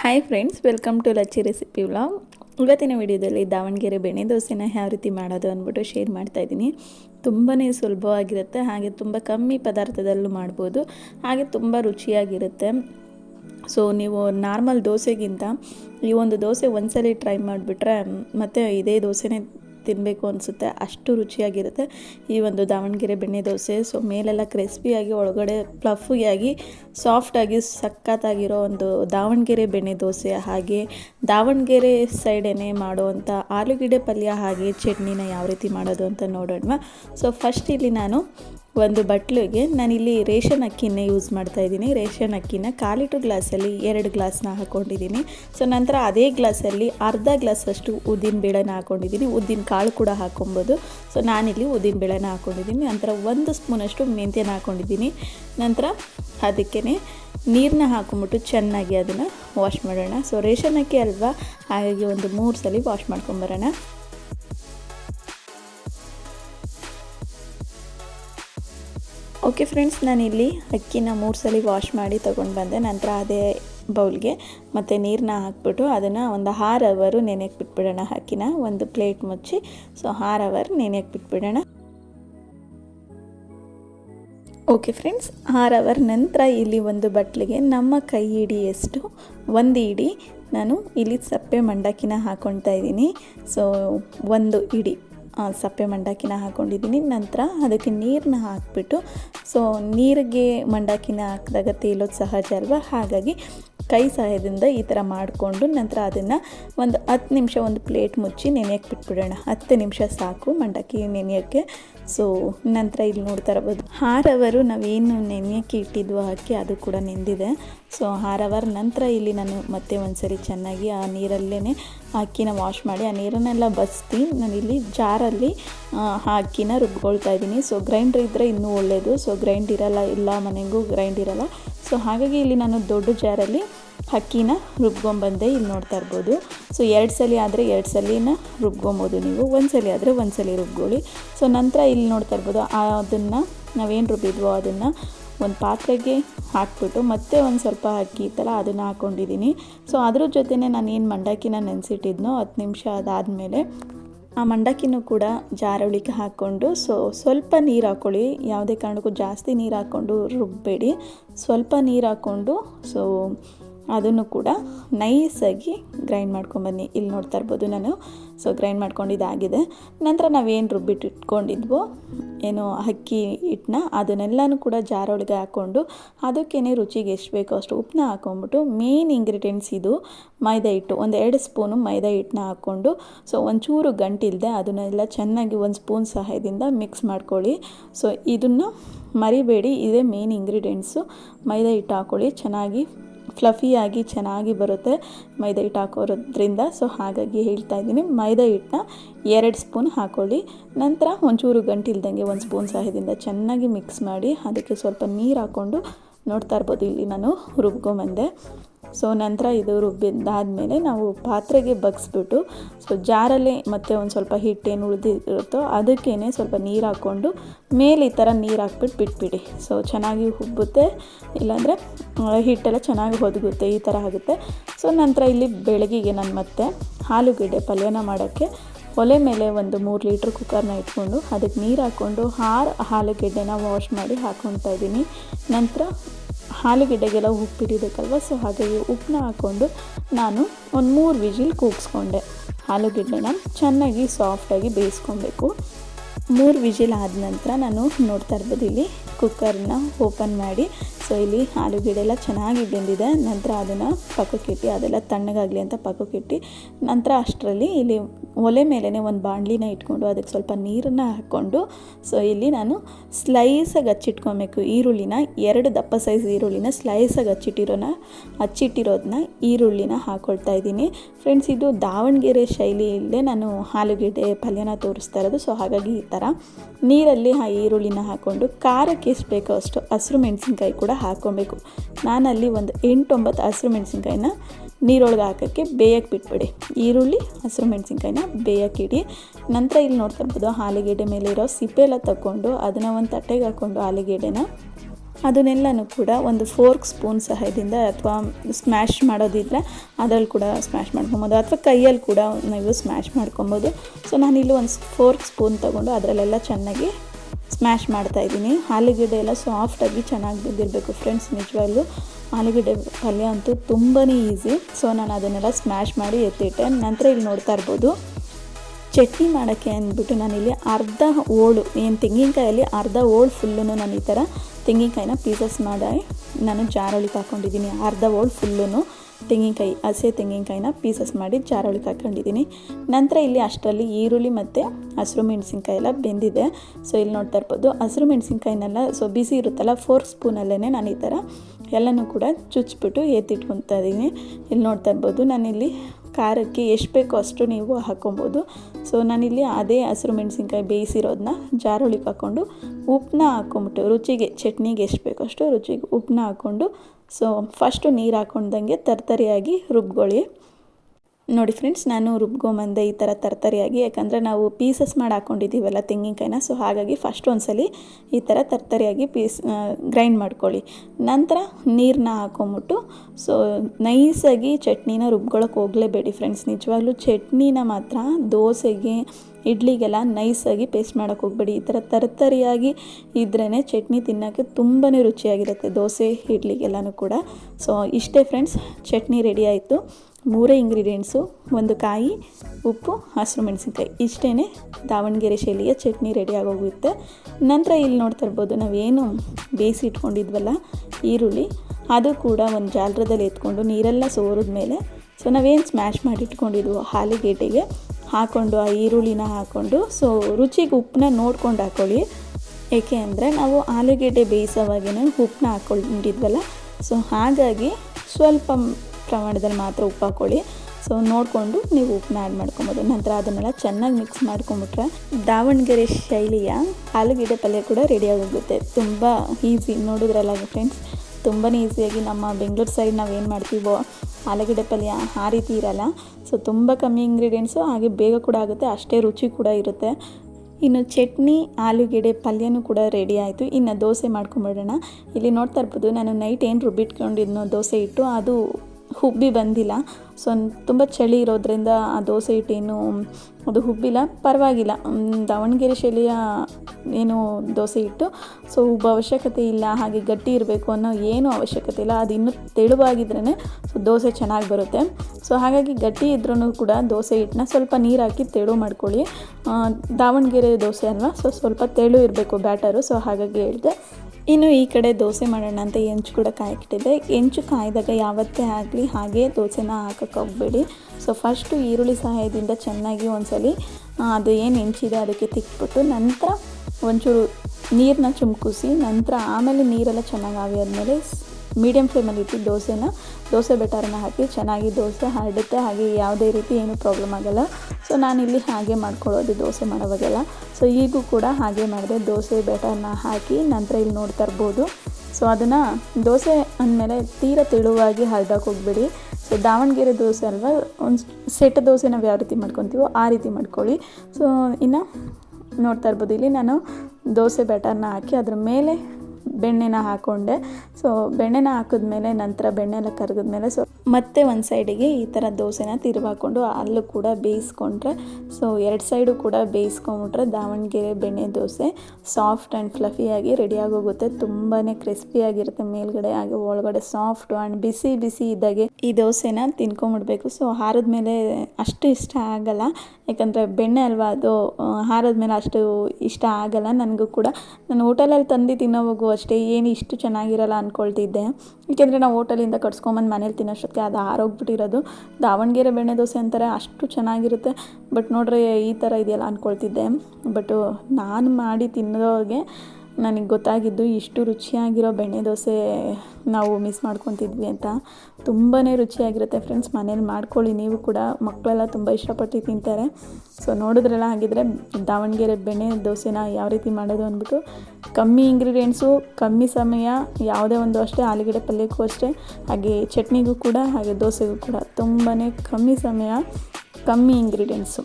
Hi friends welcome to Lacchi recipe vlog ಇವತ್ತಿನ ವಿಡಿಯೋದಲ್ಲಿ ದಾವಣಗೆರೆ ಬೆಣ್ಣೆ ದೋಸೆನ ಯಾವ ರೀತಿ ಮಾಡೋದು ಅಂದ್ಬಿಟ್ಟು ಶೇರ್ ಮಾಡ್ತಾ ಇದ್ದೀನಿ. ತುಂಬಾ ಸುಲಭವಾಗಿರುತ್ತೆ, ಹಾಗೆ ತುಂಬ ಕಮ್ಮಿ ಪದಾರ್ಥದಲ್ಲೂ ಮಾಡ್ಬೋದು, ಹಾಗೆ ತುಂಬ ರುಚಿಯಾಗಿರುತ್ತೆ. ಸೊ ನೀವು ನಾರ್ಮಲ್ ದೋಸೆಗಿಂತ ಈ ಒಂದು ದೋಸೆ ಒಂದ್ಸಲಿ ಟ್ರೈ ಮಾಡಿಬಿಟ್ರೆ ಮತ್ತೆ ಇದೇ ದೋಸೆನೇ ತಿನ್ನಬೇಕು ಅನಿಸುತ್ತೆ, ಅಷ್ಟು ರುಚಿಯಾಗಿರುತ್ತೆ. ಈ ಒಂದು ದಾವಣಗೆರೆ ಬೆಣ್ಣೆ ದೋಸೆ ಸೊ ಮೇಲೆಲ್ಲ ಕ್ರಿಸ್ಪಿಯಾಗಿ, ಒಳಗಡೆ ಪ್ಲಫಿಯಾಗಿ ಸಾಫ್ಟಾಗಿ, ಸಖತ್ತಾಗಿರೋ ಒಂದು ದಾವಣಗೆರೆ ಬೆಣ್ಣೆ ದೋಸೆ, ಹಾಗೆ ದಾವಣಗೆರೆ ಸೈಡೇನೆ ಮಾಡುವಂಥ ಆಲೂಗೆಡ್ಡೆ ಪಲ್ಯ, ಹಾಗೆ ಚಟ್ನಿನ ಯಾವ ರೀತಿ ಮಾಡೋದು ಅಂತ ನೋಡೋಣ ಸೊ ಫಸ್ಟ್ ಇಲ್ಲಿ ನಾನು ಒಂದು ಬಟ್ಲಿಗೆ ನಾನಿಲ್ಲಿ ರೇಷನ್ ಅಕ್ಕಿನೇ ಯೂಸ್ ಮಾಡ್ತಾ ಇದ್ದೀನಿ. ರೇಷನ್ ಅಕ್ಕಿನ ಕಾಲಿಟು ಗ್ಲಾಸಲ್ಲಿ ಎರಡು ಗ್ಲಾಸ್ನ ಹಾಕ್ಕೊಂಡಿದ್ದೀನಿ ಸೊ, ನಂತರ ಅದೇ ಗ್ಲಾಸಲ್ಲಿ ಅರ್ಧ ಗ್ಲಾಸಷ್ಟು ಉದ್ದಿನ ಬೇಳೆನ ಹಾಕ್ಕೊಂಡಿದ್ದೀನಿ ಉದ್ದಿನ ಕಾಳು ಕೂಡ ಹಾಕ್ಕೊಬೋದು. ಸೊ, ನಾನಿಲ್ಲಿ ಉದ್ದಿನ ಬೇಳೆನ ಹಾಕ್ಕೊಂಡಿದ್ದೀನಿ ನಂತರ ಒಂದು ಸ್ಪೂನಷ್ಟು ಮೆಂತ್ಯನ ಹಾಕ್ಕೊಂಡಿದ್ದೀನಿ ನಂತರ ಅದಕ್ಕೇ ನೀರನ್ನ ಹಾಕೊಂಬಿಟ್ಟು ಚೆನ್ನಾಗಿ ಅದನ್ನು ವಾಶ್ ಮಾಡೋಣ. ಸೊ, ರೇಷನ್ ಅಕ್ಕಿ ಅಲ್ವಾ? ಹಾಗಾಗಿ ಒಂದು ಮೂರು ಸಲ ವಾಶ್ ಮಾಡ್ಕೊಂಬರೋಣ. ಓಕೆ ಫ್ರೆಂಡ್ಸ್ ನಾನಿಲ್ಲಿ ಅಕ್ಕಿನ ಮೂರು ಸಲ ವಾಶ್ ಮಾಡಿ ತೊಗೊಂಡು ಬಂದೆ. ನಂತರ ಅದೇ ಬೌಲ್ಗೆ ಮತ್ತು ನೀರನ್ನ ಹಾಕ್ಬಿಟ್ಟು ಅದನ್ನು ಒಂದು ಹಾರ್ ಅವರು ನೆನೆಯಕ್ಕೆ ಬಿಟ್ಬಿಡೋಣ ಅಕ್ಕಿನ. ಒಂದು ಪ್ಲೇಟ್ ಮುಚ್ಚಿ ಸೊ ಹಾರ್ ಅವರ್ ನೆನೆಯಕ್ಕೆ ಬಿಟ್ಬಿಡೋಣ. ಓಕೆ ಫ್ರೆಂಡ್ಸ್ ಆರು ಅವರ್ ನಂತರ ಇಲ್ಲಿ ಒಂದು ಬಟ್ಲಿಗೆ ನಮ್ಮ ಕೈ ಹಿಡಿಯಷ್ಟು ಒಂದು ಇಡಿ ನಾನು ಇಲ್ಲಿ ಸಪ್ಪೆ ಮಂಡಕ್ಕಿನ ಹಾಕ್ಕೊಳ್ತಾ ಇದ್ದೀನಿ. ಸೊ ಒಂದು ಇಡಿ ಸಪ್ಪೆ ಮಂಡಕ್ಕಿನ ಹಾಕ್ಕೊಂಡಿದ್ದೀನಿ ನಂತರ ಅದಕ್ಕೆ ನೀರನ್ನ ಹಾಕಿಬಿಟ್ಟು ಸೊ ನೀರಿಗೆ ಮಂಡಕ್ಕಿನ ಹಾಕಿದಾಗ ತೇಲೋದು ಸಹಜ ಅಲ್ವಾ? ಹಾಗಾಗಿ ಕೈ ಸಹಾಯದಿಂದ ಈ ಥರ ಮಾಡಿಕೊಂಡು ನಂತರ ಅದನ್ನು ಒಂದು ಹತ್ತು ನಿಮಿಷ ಒಂದು ಪ್ಲೇಟ್ ಮುಚ್ಚಿ ನೆನೆಯಕ್ಕೆ ಬಿಟ್ಬಿಡೋಣ. ಹತ್ತು ನಿಮಿಷ ಸಾಕು ಮಂಡಕ್ಕಿ ನೆನೆಯೋಕ್ಕೆ. ಸೊ ನಂತರ ಇಲ್ಲಿ ನೋಡ್ತಾ ಇರ್ಬೋದು. ಹಾರವರು ನಾವೇನು ನೆನೆಯಕ್ಕೆ ಇಟ್ಟಿದ್ವು ಹಾಕಿ ಅದು ಕೂಡ ನೆಂದಿದೆ. ಸೊ ಹಾರವರ್ ನಂತರ ಇಲ್ಲಿ ನಾನು ಮತ್ತೆ ಒಂದ್ಸರಿ ಚೆನ್ನಾಗಿ ಆ ನೀರಲ್ಲೇ ಅಕ್ಕಿನ ವಾಶ್ ಮಾಡಿ, ಆ ನೀರನ್ನೆಲ್ಲ ಬಸ್ತಿ ನಾನಿಲ್ಲಿ ಜಾರಲ್ಲಿ ಹಾಕಿನ ಅಕ್ಕಿನ ರುಬ್ಕೊಳ್ತಾ ಇದ್ದೀನಿ. ಸೊ ಗ್ರೈಂಡ್ರ್ ಇದ್ದರೆ ಇನ್ನೂ ಒಳ್ಳೆಯದು ಸೊ ಗ್ರೈಂಡ್ ಇರಲ್ಲ, ಇಲ್ಲ ಮನೆಗೂ ಗ್ರೈಂಡ್ ಇರಲ್ಲ. ಸೊ ಹಾಗಾಗಿ ಇಲ್ಲಿ ನಾನು ದೊಡ್ಡ ಜಾರಲ್ಲಿ ಅಕ್ಕಿನ ರುಬ್ಕೊಂಬಂದೆ ಇಲ್ಲಿ ನೋಡ್ತಾ ಇರ್ಬೋದು. ಸೊ ಎರಡು ಸಲ ಆದರೆ ಎರಡು ಸಲಿನ ರುಬ್ಕೊಬೋದು ನೀವು. ಒಂದು ಸಲ ಆದರೆ ಒಂದು ಸಲ ರುಬ್ಕೊಳ್ಳಿ. ಸೊ ನಂತರ ಇಲ್ಲಿ ನೋಡ್ತಾ ಇರ್ಬೋದು ಅದನ್ನು ನಾವೇನು ರುಬ್ಬಿದ್ವೋ ಅದನ್ನು ಒಂದು ಪಾತ್ರೆಗೆ ಹಾಕ್ಬಿಟ್ಟು ಮತ್ತೆ ಒಂದು ಸ್ವಲ್ಪ ಅಕ್ಕಿ ಇತ್ತಲ್ಲ ಅದನ್ನು ಹಾಕ್ಕೊಂಡಿದ್ದೀನಿ ಸೊ ಅದ್ರ ಜೊತೆನೇ ನಾನು ಏನು ಮಂಡಕ್ಕಿನ ನೆನೆಸಿಟ್ಟಿದ್ನೋ ಹತ್ತು ನಿಮಿಷ ಅದಾದಮೇಲೆ ಆ ಮಂಡಕ್ಕಿನೂ ಕೂಡ ಜಾರೊಳಿಗೆ ಹಾಕ್ಕೊಂಡು ಸೊ ಸ್ವಲ್ಪ ನೀರು ಹಾಕ್ಕೊಳ್ಳಿ ಯಾವುದೇ ಕಾರಣಕ್ಕೂ ಜಾಸ್ತಿ ನೀರು ಹಾಕ್ಕೊಂಡು ರುಬ್ಬಬೇಡಿ ಸ್ವಲ್ಪ ನೀರು ಹಾಕ್ಕೊಂಡು ಸೊ ಅದನ್ನು ಕೂಡ ನೈಸಾಗಿ ಗ್ರೈಂಡ್ ಮಾಡ್ಕೊಂಬನ್ನಿ ಇಲ್ಲಿ ನೋಡ್ತಾ ಇರ್ಬೋದು ನಾನು. ಸೊ ಗ್ರೈಂಡ್ ಮಾಡ್ಕೊಂಡಿದ್ದಾಗಿದೆ. ನಂತರ ನಾವೇನು ರುಬ್ಬಿಟ್ಟು ಇಟ್ಕೊಂಡಿದ್ವೋ, ಏನು ಅಕ್ಕಿ ಹಿಟ್ಟನ್ನ ಅದನ್ನೆಲ್ಲನೂ ಕೂಡ ಜಾರೊಳಗೆ ಹಾಕ್ಕೊಂಡು ಅದಕ್ಕೇನೆ ರುಚಿಗೆ ಎಷ್ಟು ಬೇಕೋ ಅಷ್ಟು ಉಪ್ಪನ್ನ ಹಾಕ್ಕೊಂಬಿಟ್ಟು ಮೇನ್ ಇಂಗ್ರೀಡಿಯೆಂಟ್ಸ್ ಇದು ಮೈದಾ ಹಿಟ್ಟು. ಒಂದು ಎರಡು ಸ್ಪೂನು ಮೈದಾ ಹಿಟ್ಟನ್ನ ಹಾಕ್ಕೊಂಡು ಸೊ ಒಂಚೂರು ಗಂಟಿಲ್ಲದೆ ಅದನ್ನೆಲ್ಲ ಚೆನ್ನಾಗಿ ಒಂದು ಸ್ಪೂನ್ ಸಹಾಯದಿಂದ ಮಿಕ್ಸ್ ಮಾಡ್ಕೊಳ್ಳಿ. ಸೊ ಇದನ್ನು ಮರಿಬೇಡಿ. ಇದೇ ಮೇನ್ ಇಂಗ್ರೀಡಿಯೆಂಟ್ಸು ಮೈದಾ ಹಿಟ್ಟು ಹಾಕ್ಕೊಳ್ಳಿ ಚೆನ್ನಾಗಿ ಫ್ಲಫಿಯಾಗಿ ಚೆನ್ನಾಗಿ ಬರುತ್ತೆ ಮೈದಾ ಹಿಟ್ಟು ಹಾಕೋದ್ರಿಂದ. ಸೊ ಹಾಗಾಗಿ ಹೇಳ್ತಾ ಇದ್ದೀನಿ, ಮೈದಾ ಹಿಟ್ಟನ್ನ ಎರಡು ಸ್ಪೂನ್ ಹಾಕ್ಕೊಳ್ಳಿ ನಂತರ ಒಂಚೂರು ಗಂಟಿಲ್ದಂಗೆ ಒಂದು ಸ್ಪೂನ್ ಸಹಾಯದಿಂದ ಚೆನ್ನಾಗಿ ಮಿಕ್ಸ್ ಮಾಡಿ, ಅದಕ್ಕೆ ಸ್ವಲ್ಪ ನೀರು ಹಾಕ್ಕೊಂಡು ನೋಡ್ತಾ ಇರ್ಬೋದು. ಇಲ್ಲಿ ನಾನು ರುಬ್ಕೊಂಬಂದೆ ಸೊ ನಂತರ ಇದು ರುಬ್ಬಿದ್ದಾದಮೇಲೆ ನಾವು ಪಾತ್ರೆಗೆ ಬಗ್ಸ್ಬಿಟ್ಟು, ಸೊ ಜಾರಲ್ಲಿ ಮತ್ತೆ ಒಂದು ಸ್ವಲ್ಪ ಹಿಟ್ಟೇನು ಉಳಿದಿರುತ್ತೋ ಅದಕ್ಕೇ ಸ್ವಲ್ಪ ನೀರು ಹಾಕ್ಕೊಂಡು ಮೇಲೆ ಈ ಥರ ನೀರು ಹಾಕ್ಬಿಟ್ಟು ಬಿಟ್ಬಿಡಿ. ಸೊ ಚೆನ್ನಾಗಿ ಹುಬ್ಬುತ್ತೆ, ಇಲ್ಲಾಂದರೆ ಹಿಟ್ಟೆಲ್ಲ ಚೆನ್ನಾಗಿ ಹೊದಗುತ್ತೆ, ಈ ಥರ ಆಗುತ್ತೆ. ಸೊ ನಂತರ ಇಲ್ಲಿ ಬೆಳಗಿಗೆ ನಾನು ಮತ್ತೆ ಆಲೂಗೆಡ್ಡೆ ಪಲ್ಯನ ಮಾಡೋಕ್ಕೆ ಒಲೆ ಮೇಲೆ ಒಂದು ಮೂರು ಲೀಟ್ರ್ ಕುಕ್ಕರ್ನ ಇಟ್ಕೊಂಡು ಅದಕ್ಕೆ ನೀರು ಹಾಕ್ಕೊಂಡು ಆರು ಆಲೂಗೆಡ್ಡೆನ ವಾಶ್ ಮಾಡಿ ಹಾಕ್ಕೊತಾ ಇದ್ದೀನಿ. ನಂತರ ಆಲೂಗೆಡ್ಡೆಗೆಲ್ಲ ಉಪ್ಪು ಹಿಡಿಬೇಕಲ್ವ ಸೊ ಹಾಗಾಗಿ ಉಪ್ಪನ್ನ ಹಾಕ್ಕೊಂಡು ನಾನು ಒಂದು ಮೂರು ವಿಜಿಲ್ ಕೂಗಿಸ್ಕೊಂಡೆ. ಆಲೂಗೆಡ್ಡೆನ ಚೆನ್ನಾಗಿ ಸಾಫ್ಟಾಗಿ ಬೇಯಿಸ್ಕೊಬೇಕು. ಮೂರು ವಿಜಿಲ್ ಆದ ನಂತರ ನಾನು ನೋಡ್ತಾ ಇರ್ಬೋದು ಇಲ್ಲಿ. ಕುಕ್ಕರ್ನ ಓಪನ್ ಮಾಡಿ ಸೊ ಇಲ್ಲಿ ಆಲೂಗೆಡ್ಡೆ ಎಲ್ಲ ಚೆನ್ನಾಗಿ ಬೆಂದಿದೆ. ನಂತರ ಅದನ್ನು ಪಕ್ಕಕ್ಕಿಟ್ಟು ಅದೆಲ್ಲ ತಣ್ಣಗಾಗಲಿ ಅಂತ ಪಕ್ಕಕ್ಕಿಟ್ಟು ನಂತರ ಅಷ್ಟರಲ್ಲಿ ಇಲ್ಲಿ ಒಲೆ ಮೇಲೇ ಒಂದು ಬಾಣಲಿನ ಇಟ್ಕೊಂಡು ಅದಕ್ಕೆ ಸ್ವಲ್ಪ ನೀರನ್ನು ಹಾಕ್ಕೊಂಡು ಸೊ ಇಲ್ಲಿ ನಾನು ಸ್ಲೈಸಾಗಿ ಹಚ್ಚಿಟ್ಕೊಬೇಕು. ಈರುಳ್ಳಿನ ಎರಡು ದಪ್ಪ ಸೈಜ್ ಈರುಳ್ಳಿನ ಸ್ಲೈಸಾಗಿ ಹಚ್ಚಿಟ್ಟಿರೋನ ಹಚ್ಚಿಟ್ಟಿರೋದನ್ನ ಈರುಳ್ಳಿನ ಹಾಕ್ಕೊಳ್ತಾ ಇದ್ದೀನಿ. ಫ್ರೆಂಡ್ಸ್ ಇದು ದಾವಣಗೆರೆ ಶೈಲಿಯಲ್ಲೇ ನಾನು ಆಲೂಗೆಡ್ಡೆ ಪಲ್ಯನ ತೋರಿಸ್ತಾ ಇರೋದು ಸೊ ಹಾಗಾಗಿ ಈ ಥರ ನೀರಲ್ಲಿ ಆ ಈರುಳ್ಳಿನ ಹಾಕ್ಕೊಂಡು, ಖಾರಕ್ಕೆ ಎಷ್ಟು ಬೇಕೋ ಅಷ್ಟು ಹಸಿರು ಮೆಣಸಿನ್ಕಾಯಿ ಕೂಡ ಹಾಕ್ಕೊಬೇಕು. ನಾನಲ್ಲಿ ಒಂದು ಎಂಟೊಂಬತ್ತು ಹಸಿರು ಮೆಣಸಿನ್ಕಾಯಿನ ನೀರೊಳಗೆ ಹಾಕೋಕ್ಕೆ ಬೇಯಕ್ಕೆ ಬಿಟ್ಬಿಡಿ. ಈರುಳ್ಳಿ, ಹಸಿರು ಮೆಣಸಿನ್ಕಾಯಿನ ಬೇಯಕ್ಕಿಡಿ ನಂತರ ಇಲ್ಲಿ ನೋಡ್ತಾ ಇರ್ಬೋದು, ಆಲೂಗೆಡ್ಡೆ ಮೇಲೆ ಇರೋ ಸಿಪ್ಪೆ ಎಲ್ಲ ತಗೊಂಡು ಅದನ್ನು ಒಂದು ತಟ್ಟೆಗೆ ಹಾಕ್ಕೊಂಡು ಆಲೂಗೆಡ್ಡೆನ ಅದನ್ನೆಲ್ಲನೂ ಕೂಡ ಒಂದು ಫೋರ್ಕ್ ಸ್ಪೂನ್ ಸಹಾಯದಿಂದ ಅಥವಾ ಸ್ಮ್ಯಾಶ್ ಮಾಡೋದಿದ್ರೆ ಅದರಲ್ಲಿ ಕೂಡ ಸ್ಮ್ಯಾಶ್ ಮಾಡ್ಕೊಬೋದು. ಅಥವಾ ಕೈಯಲ್ಲಿ ಕೂಡ ನೀವು ಸ್ಮ್ಯಾಶ್ ಮಾಡ್ಕೊಬೋದು. ಸೊ ನಾನಿಲ್ಲಿ ಒಂದು ಫೋರ್ಕ್ ಸ್ಪೂನ್ ತೊಗೊಂಡು ಅದರಲ್ಲೆಲ್ಲ ಚೆನ್ನಾಗಿ ಸ್ಮ್ಯಾಶ್ ಮಾಡ್ತಾ ಇದ್ದೀನಿ. ಆಲೂಗಡ್ಡೆ ಎಲ್ಲ ಸಾಫ್ಟಾಗಿ ಚೆನ್ನಾಗಿ ಬೆಂದಿರಬೇಕು ಫ್ರೆಂಡ್ಸ್ ನಿಜವಾಗ್ಲೂ. ಆಲೂಗಡ್ಡೆ ಪಲ್ಯ ಅಂತೂ ತುಂಬಾ ಈಸಿ ಸೊ ನಾನು ಅದನ್ನೆಲ್ಲ ಸ್ಮ್ಯಾಶ್ ಮಾಡಿ ಎತ್ತಿಟ್ಟೆ. ನಂತರ ಇಲ್ಲಿ ನೋಡ್ತಾ ಇರ್ಬೋದು, ಚಟ್ನಿ ಮಾಡೋಕ್ಕೆ ಅಂದ್ಬಿಟ್ಟು ನಾನಿಲ್ಲಿ ಅರ್ಧ ಓಳು, ಏನು ತೆಂಗಿನಕಾಯಲ್ಲಿ ಅರ್ಧ ಓಳು ಫುಲ್ಲು ನಾನು ಈ ಥರ ತೆಂಗಿನಕಾಯಿನ ಪೀಸಸ್ ಮಾಡಿ ನಾನು ಜಾರಲ್ಲಿ ಹಾಕೊಂಡಿದ್ದೀನಿ. ಅರ್ಧ ಓಳು ಫುಲ್ಲು ತೆಂಗಿನಕಾಯಿ, ಹಸೆ ತೆಂಗಿನಕಾಯಿನ ಪೀಸಸ್ ಮಾಡಿ ಜಾರೊಳಗೆ ಹಾಕ್ಕೊಂಡಿದ್ದೀನಿ. ನಂತರ ಇಲ್ಲಿ ಅಷ್ಟರಲ್ಲಿ ಈರುಳ್ಳಿ ಮತ್ತು ಹಸಿರು ಮೆಣಸಿನ್ಕಾಯಿ ಎಲ್ಲ ಬೆಂದಿದೆ. ಸೊ ಇಲ್ಲಿ ನೋಡ್ತಾ ಇರ್ಬೋದು, ಹಸಿರು ಮೆಣಸಿನ್ಕಾಯಿನೆಲ್ಲ ಸೊ ಬಿಸಿ ಇರುತ್ತಲ್ಲ ಫೋರ್ ಸ್ಪೂನಲ್ಲೇ ನಾನು ಈ ಥರ ಎಲ್ಲನೂ ಕೂಡ ಚುಚ್ಚಿಬಿಟ್ಟು ಎತ್ತಿಟ್ಕೊತಾ ಇದ್ದೀನಿ. ಇಲ್ಲಿ ನೋಡ್ತಾ ಇರ್ಬೋದು, ನಾನಿಲ್ಲಿ ಖಾರಕ್ಕೆ ಎಷ್ಟು ಬೇಕೋ ಅಷ್ಟು ನೀವು ಹಾಕೊಬೋದು ಸೊ ನಾನಿಲ್ಲಿ ಅದೇ ಹಸಿರು ಮೆಣಸಿನ್ಕಾಯಿ ಬೇಯಿಸಿರೋದನ್ನ ಜಾರೊಳಿಗೆ ಹಾಕ್ಕೊಂಡು ಉಪ್ಪನ್ನ ಹಾಕ್ಕೊಂಬಿಟ್ಟು, ರುಚಿಗೆ, ಚಟ್ನಿಗೆ ಎಷ್ಟು ಬೇಕೋ ಅಷ್ಟು ರುಚಿಗೆ ಉಪ್ಪನ್ನ ಹಾಕ್ಕೊಂಡು ಸೊ ಫಸ್ಟು ನೀರು ಹಾಕೊಂಡಂಗೆ ತರ್ತರಿಯಾಗಿ ರುಬ್ಕೊಳ್ಳಿ. ನೋಡಿ ಫ್ರೆಂಡ್ಸ್, ನಾನು ರುಬ್ಕೊಂಬಂದೆ ಈ ಥರ ತರ್ತರಿಯಾಗಿ, ಯಾಕಂದರೆ ನಾವು ಪೀಸಸ್ ಮಾಡಿ ಹಾಕ್ಕೊಂಡಿದ್ದೀವಲ್ಲ ತೆಂಗಿನಕಾಯಿನ, ಸೊ ಹಾಗಾಗಿ ಫಸ್ಟ್ ಒಂದ್ಸಲಿ ಈ ಥರ ತರ್ತರಿಯಾಗಿ ಪೀಸ್ ಗ್ರೈಂಡ್ ಮಾಡ್ಕೊಳ್ಳಿ. ನಂತರ ನೀರನ್ನ ಹಾಕೊಂಬಿಟ್ಟು, ಸೊ ನೈಸಾಗಿ ಚಟ್ನಿನ ರುಬ್ಕೊಳ್ಳೋಕೆ ಹೋಗಲೇಬೇಡಿ ಫ್ರೆಂಡ್ಸ್. ನಿಜವಾಗ್ಲೂ ಚಟ್ನಿನ ಮಾತ್ರ ದೋಸೆಗೆ, ಇಡ್ಲಿಗೆಲ್ಲ ನೈಸಾಗಿ ಪೇಸ್ಟ್ ಮಾಡೋಕ್ಕೆ ಹೋಗಬೇಡಿ. ಈ ಥರ ತರ್ತರಿಯಾಗಿ ಇದ್ರೇ ಚಟ್ನಿ ತಿನ್ನೋಕ್ಕೆ ತುಂಬಾ ರುಚಿಯಾಗಿರುತ್ತೆ ದೋಸೆ, ಇಡ್ಲಿಗೆಲ್ಲನೂ ಕೂಡ. ಸೊ ಇಷ್ಟೇ ಫ್ರೆಂಡ್ಸ್, ಚಟ್ನಿ ರೆಡಿ ಆಯಿತು. ಮೂರೇ ಇಂಗ್ರೀಡಿಯೆಂಟ್ಸು ಒಂದು ಕಾಯಿ, ಉಪ್ಪು, ಹಸಿರು ಮೆಣಸಿನ್ಕಾಯಿ. ಇಷ್ಟೇ ದಾವಣಗೆರೆ ಶೈಲಿಯ ಚಟ್ನಿ ರೆಡಿ ಆಗೋಗುತ್ತೆ. ನಂತರ ಇಲ್ಲಿ ನೋಡ್ತಾ ಇರ್ಬೋದು, ನಾವೇನು ಬೇಯಿಸಿ ಇಟ್ಕೊಂಡಿದ್ವಲ್ಲ, ಈರುಳ್ಳಿ, ಅದು ಕೂಡ ಒಂದು ಜಾಲರದಲ್ಲಿ ಎತ್ಕೊಂಡು ನೀರೆಲ್ಲ ಸೋರಿದ ಮೇಲೆ ಸೊ ನಾವೇನು ಸ್ಮ್ಯಾಶ್ ಮಾಡಿ ಇಟ್ಕೊಂಡಿದ್ವು ಹಾಲಿಗೇಟಿಗೆ ಹಾಕ್ಕೊಂಡು ಆ ಈರುಳ್ಳಿನ ಹಾಕ್ಕೊಂಡು ಸೊ ರುಚಿಗೆ ಉಪ್ಪನ್ನ ನೋಡ್ಕೊಂಡು ಹಾಕ್ಕೊಳ್ಳಿ ಏಕೆ ಅಂದರೆ ನಾವು ಆಲೂಗೆಡ್ಡೆ ಬೇಯಿಸೋವಾಗೇನೆ ಉಪ್ಪನ್ನ ಹಾಕ್ಕೊಂಡಿದ್ವಲ್ಲ ಸೊ ಹಾಗಾಗಿ ಸ್ವಲ್ಪ ಪ್ರಮಾಣದಲ್ಲಿ ಮಾತ್ರ ಉಪ್ಪು ಹಾಕ್ಕೊಳ್ಳಿ ಸೊ ನೋಡಿಕೊಂಡು ನೀವು ಉಪ್ಪನ್ನ ಆ್ಯಡ್ ಮಾಡ್ಕೊಬೋದು. ನಂತರ ಅದನ್ನೆಲ್ಲ ಚೆನ್ನಾಗಿ ಮಿಕ್ಸ್ ಮಾಡ್ಕೊಂಬಿಟ್ರೆ ದಾವಣಗೆರೆ ಶೈಲಿಯ ಆಲೂಗೆಡ್ಡೆ ಪಲ್ಯ ಕೂಡ ರೆಡಿಯಾಗೋಗುತ್ತೆ ತುಂಬ ಈಸಿ ನೋಡಿದ್ರಲ್ಲ ಫ್ರೆಂಡ್ಸ್ ತುಂಬಾ ಈಸಿಯಾಗಿ ನಮ್ಮ ಬೆಂಗಳೂರು ಸೈಡ್ ನಾವು ಏನು ಮಾಡ್ತೀವೋ, ಆಲೂಗಡ್ಡೆ ಪಲ್ಯ ಆ ರೀತಿ ಇರಲ್ಲ. ಸೊ ತುಂಬ ಕಮ್ಮಿ ಇಂಗ್ರೀಡಿಯೆಂಟ್ಸು ಹಾಗೆ ಬೇಗ ಕೂಡ ಆಗುತ್ತೆ, ಅಷ್ಟೇ ರುಚಿ ಕೂಡ ಇರುತ್ತೆ. ಇನ್ನು ಚಟ್ನಿ, ಆಲೂಗೆಡ್ಡೆ ಪಲ್ಯನೂ ಕೂಡ ರೆಡಿ ಆಯಿತು. ಇನ್ನು ದೋಸೆ ಮಾಡ್ಕೊಂಬಿಡೋಣ. ಇಲ್ಲಿ ನೋಡ್ತಾ ಇರ್ಬೋದು, ನಾನು ನೈಟ್ ಏನು ರುಬ್ಬಿಟ್ಕೊಂಡಿದ್ನೋ, ದೋಸೆ ಇಟ್ಟು ಅದು ಹುಬ್ಬಿ ಬಂದಿಲ್ಲ. ಸೊ ತುಂಬ ಚಳಿ ಇರೋದ್ರಿಂದ ಆ ದೋಸೆ ಹಿಟ್ಟೇನು ಅದು ಹುಬ್ಬಿಲ್ಲ. ಪರವಾಗಿಲ್ಲ. ದಾವಣಗೆರೆ ಶೈಲಿಯ ಏನು ದೋಸೆ ಹಿಟ್ಟು. ಸೊ ಉಬ್ಬ ಅವಶ್ಯಕತೆ ಇಲ್ಲ. ಹಾಗೆ ಗಟ್ಟಿ ಇರಬೇಕು ಅನ್ನೋ ಏನೂ ಅವಶ್ಯಕತೆ ಇಲ್ಲ. ಅದು ಇನ್ನೂ ತೆಳುವಾಗಿದ್ರೇ ಸೊ, ದೋಸೆ ಚೆನ್ನಾಗಿ ಬರುತ್ತೆ. ಸೊ ಹಾಗಾಗಿ ಗಟ್ಟಿ ಇದ್ರೂ ಕೂಡ ದೋಸೆ ಹಿಟ್ಟನ್ನ ಸ್ವಲ್ಪ ನೀರು ಹಾಕಿ ತೆಳು ಮಾಡ್ಕೊಳ್ಳಿ. ದಾವಣಗೆರೆ ದೋಸೆ ಅಲ್ವಾ? ಸೊ ಸ್ವಲ್ಪ ತೆಳು ಇರಬೇಕು ಬ್ಯಾಟರು. ಸೊ ಹಾಗಾಗಿ ಹೇಳಿದೆ. ಇನ್ನು ಈ ಕಡೆ ದೋಸೆ ಮಾಡೋಣ ಅಂತ ಹೆಂಚು ಕೂಡ ಕಾಯಕ್ಕಿಟ್ಟಿದೆ ಹೆಂಚು ಕಾಯ್ದಾಗ ಯಾವತ್ತೇ ಆಗಲಿ ಹಾಗೆ ದೋಸೆನ ಹಾಕಕ್ಕೆ ಹೋಗಬೇಡಿ. ಸೊ ಫಸ್ಟು ಈರುಳ್ಳಿ ಸಹಾಯದಿಂದ ಚೆನ್ನಾಗಿ ಒಂದ್ಸಲಿ ಅದು ಏನು ಹೆಂಚಿದೆ ಅದಕ್ಕೆ ತಿಕ್ಬಿಟ್ಟು ನಂತರ ಒಂಚೂರು ನೀರನ್ನ ಚುಮ್ಕಿಸಿ, ನಂತರ ಆಮೇಲೆ ನೀರೆಲ್ಲ ಚೆನ್ನಾಗಿ ಆದಮೇಲೆ ಮೀಡಿಯಮ್ ಫ್ಲೇಮಲ್ಲಿ ಇಟ್ಟು ದೋಸೆನ, ದೋಸೆ ಬೆಟರನ್ನ ಹಾಕಿ ಚೆನ್ನಾಗಿ ದೋಸೆ ಹರಡುತ್ತೆ. ಹಾಗೆ ಯಾವುದೇ ರೀತಿ ಏನು ಪ್ರಾಬ್ಲಮ್ ಆಗೋಲ್ಲ. ಸೊ ನಾನಿಲ್ಲಿ ಹಾಗೆ ಮಾಡ್ಕೊಳ್ಳೋದು ದೋಸೆ ಮಾಡೋವಾಗೆಲ್ಲ. ಸೊ ಈಗೂ ಕೂಡ ಹಾಗೆ ಮಾಡಿದೆ. ದೋಸೆ ಬೆಟರ್ನ ಹಾಕಿ ನಂತರ ಇಲ್ಲಿ ನೋಡ್ತಾ ಇರ್ಬೋದು ಸೊ ಅದನ್ನು ದೋಸೆ ಅಂದಮೇಲೆ ತೀರ ತೆಳುವಾಗಿ ಹರಿದಕ್ಕೆ ಹೋಗ್ಬೇಡಿ. ಸೊ ದಾವಣಗೆರೆ ದೋಸೆ ಅಲ್ವಾ? ಒಂದು ಸೆಟ್ ದೋಸೆ ನಾವು ಯಾವ ರೀತಿ ಮಾಡ್ಕೊತೀವೋ ಆ ರೀತಿ ಮಾಡ್ಕೊಳ್ಳಿ. ಸೊ ಇನ್ನು ನೋಡ್ತಾ ಇರ್ಬೋದು. ಇಲ್ಲಿ ನಾನು ದೋಸೆ ಬ್ಯಾಟರ್ನ ಹಾಕಿ ಅದ್ರ ಮೇಲೆ ಬೆಣ್ಣೆನ ಹಾಕ್ಕೊಂಡೆ ಸೊ ಬೆಣ್ಣೆನ ಹಾಕಿದ್ಮೇಲೆ ನಂತರ ಬೆಣ್ಣೆ ಎಲ್ಲ ಕರಗಿದ್ಮೇಲೆ ಸೊ ಮತ್ತೆ ಒಂದು ಸೈಡಿಗೆ ಈ ಥರ ದೋಸೆನ ತಿರುವಾಕೊಂಡು ಅಲ್ಲೂ ಕೂಡ ಬೇಯಿಸ್ಕೊಂಡ್ರೆ. ಸೊ ಎರಡು ಸೈಡು ಕೂಡ ಬೇಯಿಸ್ಕೊಂಬಿಟ್ರೆ ದಾವಣಗೆರೆ ಬೆಣ್ಣೆ ದೋಸೆ ಸಾಫ್ಟ್ ಆ್ಯಂಡ್ ಫ್ಲಫಿಯಾಗಿ ರೆಡಿಯಾಗೋಗುತ್ತೆ ತುಂಬಾ ಕ್ರಿಸ್ಪಿಯಾಗಿರುತ್ತೆ ಮೇಲ್ಗಡೆ, ಹಾಗೆ ಒಳಗಡೆ ಸಾಫ್ಟ್ ಆ್ಯಂಡ್ ಬಿಸಿ ಬಿಸಿ ಇದ್ದಾಗೆ ಈ ದೋಸೆನ ತಿನ್ಕೊಂಬಿಡ್ಬೇಕು. ಸೊ ಹಾರದ ಮೇಲೆ ಅಷ್ಟು ಇಷ್ಟ ಆಗಲ್ಲ. ಯಾಕಂದರೆ ಬೆಣ್ಣೆ ಅಲ್ವಾ ಅದು ಹಾರದ ಮೇಲೆ ಅಷ್ಟು ಇಷ್ಟ ಆಗಲ್ಲ. ನನಗೂ ಕೂಡ. ನಾನು ಹೋಟೆಲಲ್ಲಿ ತಂದು ತಿನ್ನೋವಾಗೂ ಅಷ್ಟೇ, ಏನು ಇಷ್ಟು ಚೆನ್ನಾಗಿರಲ್ಲ ಅಂದ್ಕೊಳ್ತಿದ್ದೆ ಏಕೆಂದರೆ ನಾವು ಹೋಟೆಲಿಂದ ಕಟ್ಸ್ಕೊಂಬಂದು ಮನೇಲಿ ತಿನ್ನೋಷ್ಟೊತ್ತಿಗೆ ಅದು ಆರೋಗ್ಬಿಟ್ಟಿರೋದು ದಾವಣಗೆರೆ ಬೆಣ್ಣೆ ದೋಸೆ ಅಂತಾರೆ, ಅಷ್ಟು ಚೆನ್ನಾಗಿರುತ್ತೆ. ಬಟ್ ನೋಡ್ರಿ ಈ ಥರ ಇದೆಯಲ್ಲ ಅಂದ್ಕೊಳ್ತಿದ್ದೆ ಬಟ್ ನಾನು ಮಾಡಿ ತಿನ್ನೋಗೆ ನನಗೆ ಗೊತ್ತಾಗಿದ್ದು ಇಷ್ಟು ರುಚಿಯಾಗಿರೋ ಬೆಣ್ಣೆ ದೋಸೆ ನಾವು ಮಿಸ್ ಮಾಡ್ಕೊತಿದ್ವಿ ಅಂತ. ತುಂಬಾ ರುಚಿಯಾಗಿರುತ್ತೆ ಫ್ರೆಂಡ್ಸ್ ಮನೇಲಿ ಮಾಡ್ಕೊಳ್ಳಿ. ನೀವು ಕೂಡ ಮಕ್ಕಳೆಲ್ಲ ತುಂಬ ಇಷ್ಟಪಟ್ಟು ತಿಂತಾರೆ. ಸೊ ನೋಡಿದ್ರೆಲ್ಲ ಹಾಗಿದ್ರೆ ದಾವಣಗೆರೆ ಬೆಣ್ಣೆ ದೋಸೆನ ಯಾವ ರೀತಿ ಮಾಡೋದು ಅಂದ್ಬಿಟ್ಟು ಕಮ್ಮಿ ಇಂಗ್ರೀಡಿಯೆಂಟ್ಸು ಕಮ್ಮಿ ಸಮಯ, ಯಾವುದೇ ಒಂದು ಅಷ್ಟೇ ಆಲೂಗಡ್ಡೆ ಪಲ್ಯಕ್ಕೂ ಅಷ್ಟೇ, ಹಾಗೆ ಚಟ್ನಿಗೂ ಕೂಡ, ಹಾಗೆ ದೋಸೆಗೂ ಕೂಡ ತುಂಬಾ ಕಮ್ಮಿ ಸಮಯ, ಕಮ್ಮಿ ಇಂಗ್ರೀಡಿಯೆಂಟ್ಸು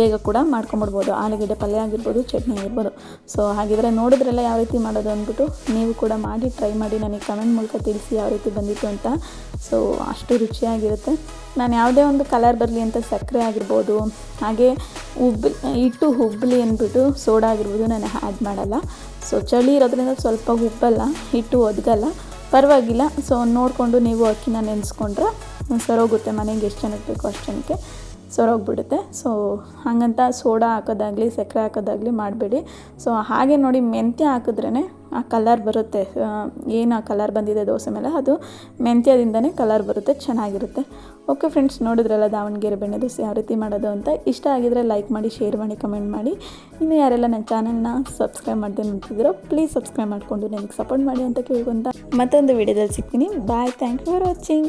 ಬೇಗ ಕೂಡ ಮಾಡ್ಕೊಂಬಿಡ್ಬೋದು. ಆಲೂಗಡ್ಡೆ ಪಲ್ಯ ಆಗಿರ್ಬೋದು, ಚಟ್ನಿ ಆಗಿರ್ಬೋದು. ಸೊ ಹಾಗಿದ್ರೆ ನೋಡಿದ್ರೆಲ್ಲ ಯಾವ ರೀತಿ ಮಾಡೋದು ಅಂದ್ಬಿಟ್ಟು ನೀವು ಕೂಡ ಮಾಡಿ ಟ್ರೈ ಮಾಡಿ ನನಗೆ ಕಮೆಂಟ್ ಮೂಲಕ ತಿಳಿಸಿ ಯಾವ ರೀತಿ ಬಂದಿತ್ತು ಅಂತ. ಸೊ ಅಷ್ಟು ರುಚಿಯಾಗಿರುತ್ತೆ. ನಾನು ಯಾವುದೇ ಒಂದು ಕಲರ್ ಬರಲಿ ಅಂತ ಸಕ್ಕರೆ ಆಗಿರ್ಬೋದು, ಹಾಗೆ ಉಬ್ಬಿ ಇಟ್ಟು ಹುಬ್ಬಲಿ ಅಂದ್ಬಿಟ್ಟು ಸೋಡಾ ಆಗಿರ್ಬೋದು ನಾನು ಆ್ಯಡ್ ಮಾಡಲ್ಲ. ಸೊ ಚಳಿ ಇರೋದ್ರಿಂದ ಸ್ವಲ್ಪ ಉಬ್ಬಲ್ಲ ಹಿಟ್ಟು ಒದಗಲ್ಲ. ಪರವಾಗಿಲ್ಲ. ಸೊ ನೋಡಿಕೊಂಡು ನೀವು ಅಕ್ಕಿನ ನೆನೆಸ್ಕೊಂಡ್ರೆ, ಸರೋಗುತ್ತೆ ಮನೆಗೆ ಎಷ್ಟು ಜನಕ್ಕೆ ಬೇಕೋ ಅಷ್ಟು ಜನಕ್ಕೆ. ಸೊರೋಗ್ಬಿಡುತ್ತೆ. ಸೊ ಹಾಗಂತ ಸೋಡಾ ಹಾಕೋದಾಗಲಿ, ಸಕ್ಕರೆ ಹಾಕೋದಾಗಲಿ ಮಾಡಬೇಡಿ. ಸೊ ಹಾಗೆ ನೋಡಿ ಮೆಂತ್ಯ ಹಾಕಿದ್ರೇ ಆ ಕಲರ್ ಬರುತ್ತೆ. ಏನು ಆ ಕಲರ್ ಬಂದಿದೆ ದೋಸೆ ಮೇಲೆ, ಅದು ಮೆಂತ್ಯದಿಂದನೇ ಕಲರ್ ಬರುತ್ತೆ, ಚೆನ್ನಾಗಿರುತ್ತೆ. ಓಕೆ ಫ್ರೆಂಡ್ಸ್ ನೋಡಿದ್ರಲ್ಲ ದಾವಣಗೆರೆ ಬೆಣ್ಣೆ ದೋಸೆ ಯಾವ ರೀತಿ ಮಾಡೋದು ಅಂತ? ಇಷ್ಟ ಆಗಿದ್ರೆ ಲೈಕ್ ಮಾಡಿ ಶೇರ್ ಮಾಡಿ ಕಮೆಂಟ್ ಮಾಡಿ. ಇನ್ನು ಯಾರೆಲ್ಲ ನನ್ನ ಚಾನಲ್ನ ಸಬ್ಸ್ಕ್ರೈಬ್ ಮಾಡದೆ ನೋಡ್ತಿದ್ದೀರೋ ಪ್ಲೀಸ್ ಸಬ್ಸ್ಕ್ರೈಬ್ ಮಾಡಿಕೊಂಡು ನನಗೆ ಸಪೋರ್ಟ್ ಮಾಡಿ ಅಂತ ಕೇಳ್ಕೊಂತ ಮತ್ತೊಂದು ವಿಡಿಯೋದಲ್ಲಿ ಸಿಗ್ತೀನಿ. Bye thank you for watching